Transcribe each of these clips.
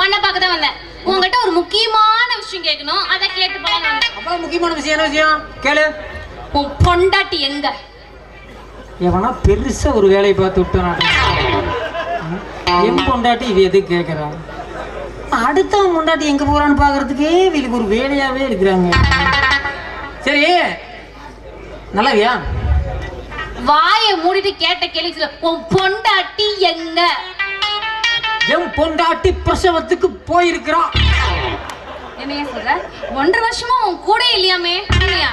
உன்னை பார்க்க தான் வந்தேன். உன்கிட்ட ஒரு முக்கியமான விஷயம் கேட்கணும். அதை கேட்டு போலாம் அவ்வளவு முக்கியமான விஷயம் என்ன விஷயம்? கேளு. உன் பொண்டாட்டி எங்க? எவனா பெருசா ஒரு வேலையை பார்த்து விட்டான் என் பொண்டாட்டி இது எதுக்கு கேட்கறா அடுத்தவன் பொண்டாட்டி எங்க போறான்னு பாக்குறதுக்கே இவளுக்கு ஒரு வேலையாவே இருக்கிறாங்க. சரி நல்லாவியா வாயை மூடிட்டு கேட்ட கேள்வி. உன் பொண்டாட்டி எங்க? என் பொண்டாட்டி பிரசவத்துக்கு போயிருக்கிறான் என்னைய சொல்ற? ஒன்றரை வருஷமா உன் கூட இல்லையாமே? இல்லையா?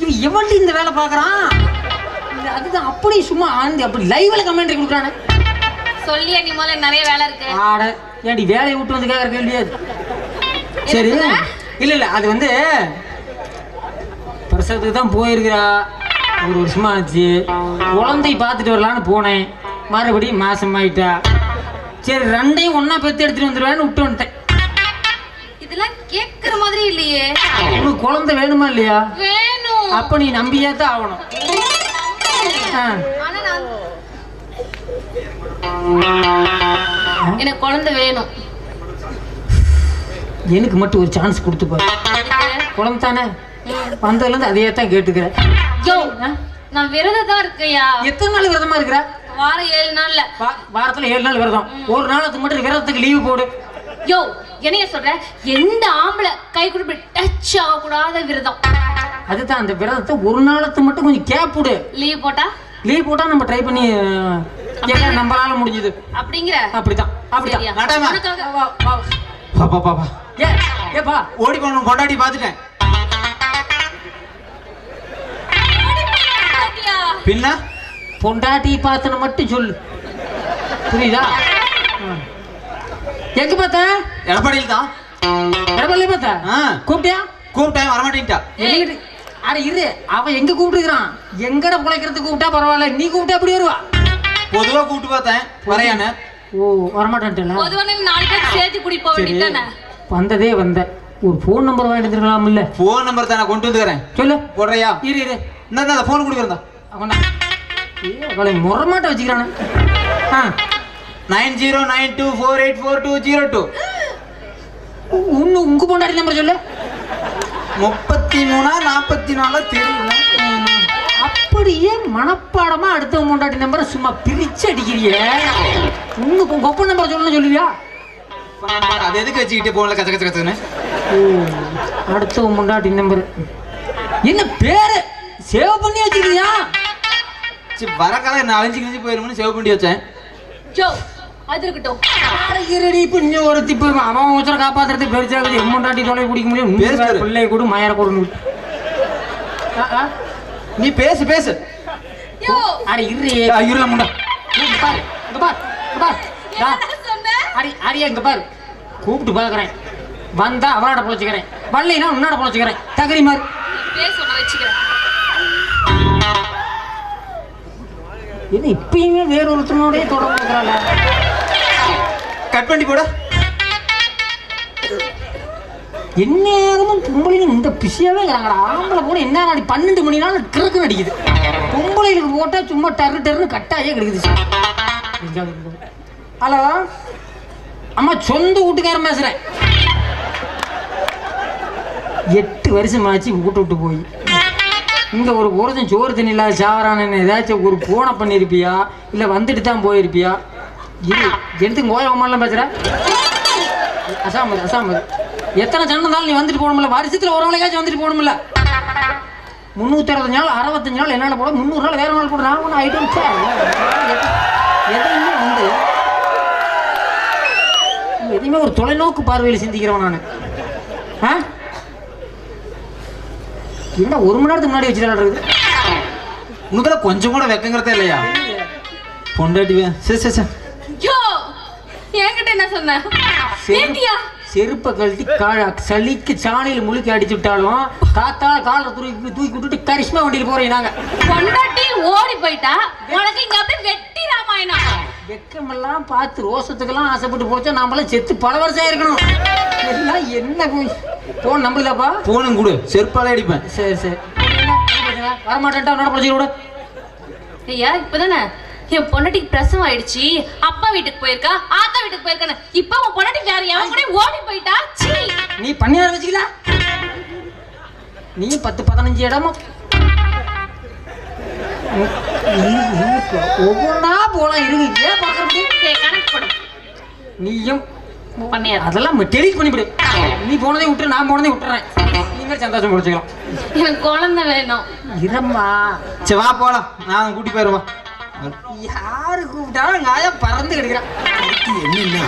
இவன் எவன்டி இந்த வேலை பார்க்கறான்? அதுதான் அப்படி சும்மா ஆந்து அப்படி லைவ்ல கமெண்ட் கொடுக்குறானே. சொல்லியா நீ முதல்ல நிறைய வேலை இருக்கு? ஆட ஏன்டி வேலையை விட்டு வந்து கேட்கற கேள்வி அது சரி? இல்ல இல்ல அது வந்து பிரசவத்துக்கு தான் போயிருக்கிறா. ஒரு வருஷமா ஆச்சு. குழந்தை பார்த்துட்டு வரலான்னு போனேன். மறுபடியும் மாசம் ஆயிட்டா சரி ரெண்டையும் ஒண்ணா பெத்து எடுத்துட்டு வந்துடுவேன்னு விட்டு வந்துட்டேன். இதெல்லாம் கேக்குற மாதிரி இல்லையே. உனக்கு குழந்தை வேணுமா இல்லையா? வேணும். அப்ப நீ நம்பியே தான் ஆகணும். எனக்கு குழந்தை வேணும். எனக்கு மட்டும் ஒரு சான்ஸ் கொடுத்து பாரு. குழந்தை தானே? வந்ததுலேருந்து அதையே தான் கேட்டுக்கிறேன்? நான் விரதம் தான் இருக்கையா எத்தனை நாள் விரதமா இருக்கிற? வாரம் ஏழு நாள்ல. வாரத்துல ஏழு நாள் விரதம். ஒரு நாளுக்கு மட்டும் விரதத்துக்கு லீவு போடு. யோ என்னைய சொல்ற? எந்த ஆம்பளை கை கொடுப்பு டச் ஆகக்கூடாத விரதம்? அதுதான் அந்த விரதத்தை ஒரு நாளுக்கு மட்டும் கொஞ்சம் கேப் விடு. லீவ் போட்டா? லீவ் போட்டா நம்ம ட்ரை பண்ணி நம்மளால முடிஞ்சது. அப்படிங்கிற? அப்படிதான் அப்படிதான். ஏப்பா ஓடி போன பொண்டாட்டி பார்த்துட்டேன். பாத்தியா? பின்ன? பொண்டாட்டி பார்த்தன மட்டும் சொல்லு. புரியுதா. எங்க பார்த்த? எடப்பாடியில் தான் இடப்பள்ளி பார்த்த? ஆ. கூப்பிட்டியா? கூப்பிட்டேன் வரமாட்டேன்ட்டா. அட இரு. அவன் எங்க கூப்பிட்டுக்கிறான் எங்கட பிழைக்கிறதுக்கு கூப்பிட்டா பரவாயில்ல. நீ கூப்பிட்டா எப்படி வருவா? பொதுவா கூப்பிட்டு பார்த்தேன். வரையானு. ஓ வரமாட்டேன்ட்டல பொதுவா நாலு பேர் சேர்த்து கூட்டிட்டு போக வேண்டியதானே வந்ததே வந்த ஒரு ஃபோன் நம்பர் வாங்கிட்டு இருக்கலாம் இல்ல ஃபோன் நம்பர் தான் நான் கொண்டு வந்துக்கிறேன். சொல்லு. போடுறியா? இரு இரு. இந்த ஃபோன் கொடுக்குறதா அவனா ஏ அவளை முறமாட்ட வச்சுக்கிறானே. ஆ nine zero nine two four eight four two zero two உன்னு உங்க பொண்டாட்டி நம்பர் சொல்லு. முப்பத்தி மூணா நாற்பத்தி நாலா தெரியல அப்படியே மனப்பாடமா அடுத்த பொண்டாட்டி நம்பரை சும்மா பிரிச்சு அடிக்கிறியே. உங்க கொப்ப நம்பர் சொல்லணும் சொல்லுவியா? அது எதுக்கு வச்சுக்கிட்டு போகல கச்ச கச்ச கச்சன்னு அடுத்த பொண்டாட்டி நம்பர் என்ன பேரு? சேவ் பண்ணி வச்சுக்கிறியா? சரி வர காலம் நான் அழிஞ்சு கிழிஞ்சு போயிருமுன்னு சேவ் பண்ணி வச்சேன். யோ அது இருக்கட்டும். இருடி இப்ப நீ ஒரு திப்பு அவன் உச்சர காப்பாத்துறது பெருசாகுது என் பொண்டாட்டி தொலை பிடிக்க முடியும். பேசு. பாரு. பிள்ளை கூட மயர கொடுன்னு நீ பேசு பேசு. யோ. அட இருடி. இருல முண்டா. இங்க பாரு. இங்க பாரு. இங்க பாரு. டா. என்ன சொன்ன? அடி அடியா இங்க பாரு. கூப்பிட்டு பார்க்கறேன். வந்தா அவளாட பொழைச்சிக்கிறேன். வரலைன்னா உன்னாட பொழைச்சிக்கிறேன். தகரி மாதிரி பேச சொன்ன வச்சுக்கிறேன். இது இப்பயுமே வேற ஒருத்தனோடய தொடர்பு கட் பண்ணி போட. எந்நேரமும் பொம்பளைங்க இந்த பிஸியாவே இருக்கிறாங்களா ஆம்பளை போன என்ன நாடி பன்னெண்டு மணி நாள் கிழக்கு நடிக்குது பொம்பளைகளுக்கு போட்டா சும்மா டரு டருன்னு கட்டாயே கிடைக்குது. ஹலோ? அம்மா சொந்த வீட்டுக்காரன் பேசுறேன். எட்டு வருஷம் ஆச்சு வீட்டு விட்டு போய். இந்த ஒரு ஒருத்தன் சோறு தண்ணி இல்லாத சாவரானு ஏதாச்சும் ஒரு போனை பண்ணியிருப்பியா இல்லை வந்துட்டு தான் போயிருப்பியா? இது எடுத்து கோயமாலாம் பேசுகிற அசாமது அசாமது. எத்தனை சண்டை நீ வந்துட்டு போகணும்ல. வருஷத்தில் ஒரு நாளைக்காச்சும் வந்துட்டு போகணும்ல. முந்நூற்றி அறுபத்தஞ்சு நாள் அறுபத்தஞ்சு நாள் என்னால் போட முந்நூறு நாள் வேறு நாள் கூட நான் ஒன்று ஐட்டம் எதையுமே வந்து எதையுமே ஒரு தொலைநோக்கு பார்வையில் சிந்திக்கிறவன் நான் ஆ என்ன ஒரு மணி நேரத்துக்கு முன்னாடி வச்சு விளையாடுறது. உனக்குலாம் கொஞ்சம் கூட வெக்கங்கிறதே இல்லையா? பொண்டாட்டி வே- சரி சரி சரி. என்கிட்ட என்ன சொன்ன? ஏண்டியா செருப்பை கழட்டி காழ சளிக்கு சாணியில் முழுக்கி அடிச்சு விட்டாலும் காத்தால காலில் தூக்கி தூக்கி விட்டுட்டு கரிஷ்மா வண்டியில் போறீங்க நாங்க. பொண்டாட்டி ஓடி போயிட்டா உனக்கு இங்க அப்படியே வெட்டி ராமாயணம். வெக்கமெல்லாம் பார்த்து ரோசத்துக்கெல்லாம் ஆசைப்பட்டு போச்சா நாமெல்லாம் செத்து பல வருஷம் இருக்கணும் எல்லாம் என்ன போன் நம்புதாப்பா போனும் கொடு செருப்பாலே அடிப்பேன். சரி சரி. வரமாட்டேன்ட்டா உன்னோட பிரச்சனை விட ஐயா இப்பதானே? என் பொண்டாட்டிக்கு பிரசவம் ஆயிடுச்சு. அப்பா வீட்டுக்கு போயிருக்கா ஆத்தா வீட்டுக்கு போயிருக்கான்னு. இப்ப உன் பொண்டாட்டி வேற எவன் கூட ஓடி போயிட்டா? நீ பண்ணியார வச்சுக்கல நீ பத்து பதினஞ்சு இடமா ஒவ்வொன்றா போலாம் இருக்கு ஏன் பார்க்க முடியும் நீயும் அதெல்லாம் டெலிட் பண்ணிவிடு. நீ போனதே விட்டுரு நான் போனதே விட்டுறேன். நீங்கள் சந்தோஷம் முடிச்சுக்கலாம் எனக்கு குழந்தை வேணும். இரம்மா. சரி வா போலாம். நான் கூட்டி போயிருவா யாரு கூப்பிட்டாலும் நாயா பறந்து கிடைக்கிறான்? என்ன